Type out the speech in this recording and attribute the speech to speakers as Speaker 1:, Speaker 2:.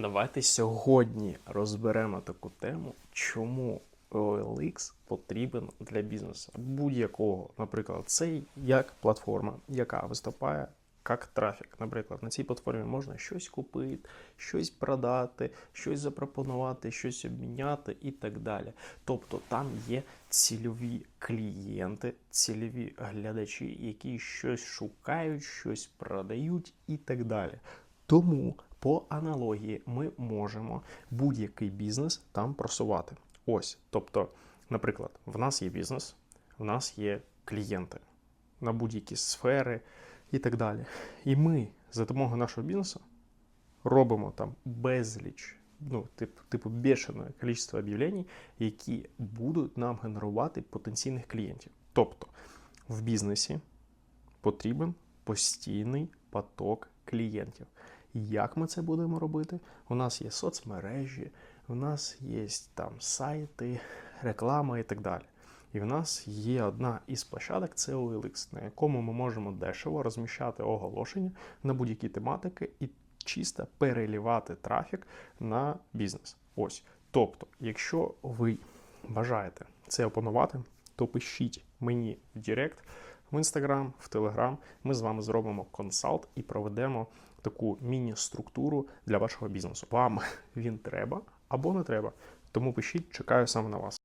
Speaker 1: Давайте сьогодні розберемо таку тему, чому OLX потрібен для бізнесу будь-якого. Наприклад, це як платформа, яка виступає як трафік. Наприклад, на цій платформі можна щось купити, щось продати, щось запропонувати, щось обміняти і так далі. Тобто там є цільові клієнти, цільові глядачі, які щось шукають, щось продають і так далі. Тому по аналогії ми можемо будь-який бізнес там просувати. Ось, тобто, наприклад, в нас є бізнес, в нас є клієнти на будь-які сфери і так далі. І ми за допомогою нашого бізнесу робимо там безліч, ну, типу, типу бешене кількість об'явлень, які будуть нам генерувати потенційних клієнтів. Тобто в бізнесі потрібен постійний поток клієнтів. Як ми це будемо робити? У нас є соцмережі, у нас є там сайти, реклама і так далі. І в нас є одна із площадок це OLX, на якому ми можемо дешево розміщати оголошення на будь-які тематики і чисто перелівати трафік на бізнес. Ось. Тобто, якщо ви бажаєте це опанувати, то пишіть мені в Директ, в Інстаграм, в Телеграм. Ми з вами зробимо консалт і проведемо таку міні-структуру для вашого бізнесу. Вам він треба або не треба. Тому пишіть, чекаю саме на вас.